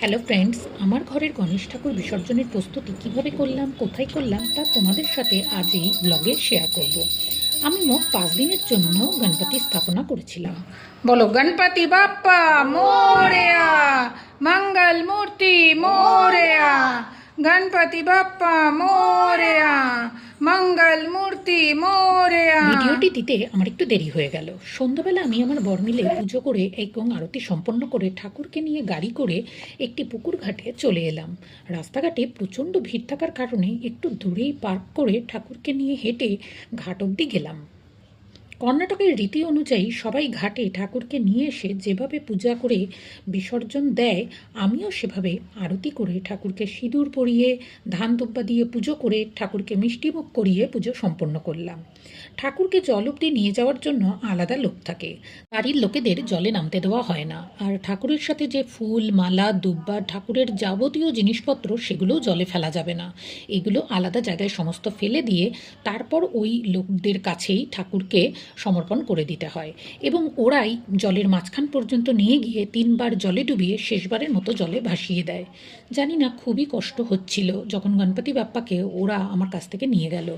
Hello friends আমার ঘরের গণেশ ঠাকুর বিসর্জনের প্রস্তুতি কীভাবে করলাম, কোথায় করলাম, তা তোমাদের সাথে আজ এই ব্লগে শেয়ার করব। আমি মোট পাঁচ দিনের জন্য গণপতি স্থাপনা করেছিলাম। বলো, গণপতি বাপ্পা, মোরেয়া, মঙ্গল মূর্তি, মোরেয়া, গণপতি বাপ্পা, মোরেয়া, মঙ্গল মূর্তি মোর ভিডিওটি দিতে আমার একটু দেরি হয়ে গেল। সন্ধ্যাবেলা আমি আমার বর মিলে পুজো করে এবং আরতি সম্পন্ন করে ঠাকুরকে নিয়ে গাড়ি করে একটি পুকুর ঘাটে চলে এলাম। রাস্তাঘাটে প্রচণ্ড ভিড় থাকার কারণে একটু দূরেই পার্ক করে ঠাকুরকে নিয়ে হেঁটে ঘাট অবধি গেলাম। কর্ণাটকের রীতি অনুযায়ী সবাই ঘাটে ঠাকুরকে নিয়ে এসে যেভাবে পূজা করে বিসর্জন দেয়, আমিও সেভাবে আরতি করে ঠাকুরকে সিঁদুর পরিয়ে, ধান দুব্বা দিয়ে পুজো করে ঠাকুরকে মিষ্টিমুখ করিয়ে পুজো সম্পন্ন করলাম। ঠাকুরকে জল অব্দি নিয়ে যাওয়ার জন্য আলাদা লোক থাকে। বাড়ির লোকেদের জলে নামতে দেওয়া হয় না। আর ঠাকুরের সাথে যে ফুল, মালা, দুব্বা, ঠাকুরের যাবতীয় জিনিসপত্র, সেগুলোও জলে ফেলা যাবে না। এগুলো আলাদা জায়গায় সমস্ত ফেলে দিয়ে তারপর ওই লোকদের কাছেই ঠাকুরকে সমর্পণ করে দিতে হয়। এবং ওরাই জলের মাঝখান পর্যন্ত নিয়ে গিয়ে তিনবার জলে ডুবিয়ে শেষবারের মতো জলে ভাসিয়ে দেয়। জানি না, খুবই কষ্ট হচ্ছিল যখন গণপতি বাপ্পাকে ওরা আমার কাছ থেকে নিয়ে গেল।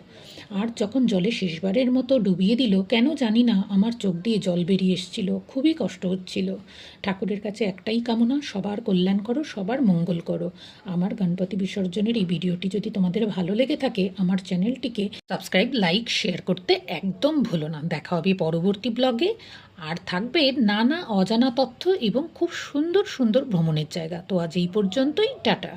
আর যখন জলে শেষবারের মতো ডুবিয়ে দিল, কেন জানি না আমার চোখ দিয়ে জল বেরিয়ে এসেছিল। খুবই কষ্ট হচ্ছিল। ঠাকুরের কাছে একটাই কামনা, সবার কল্যাণ করো, সবার মঙ্গল করো। আমার গণপতি বিসর্জনের এই ভিডিওটি যদি তোমাদের ভালো লেগে থাকে, আমার চ্যানেলটিকে সাবস্ক্রাইব, লাইক, শেয়ার করতে একদম ভুলো না। দেখা হবে পরবর্তী ব্লগে। আর থাকবে নানা অজানা তথ্য এবং খুব সুন্দর সুন্দর ভ্রমণের জায়গা। তো আজ এই পর্যন্তই, টাটা।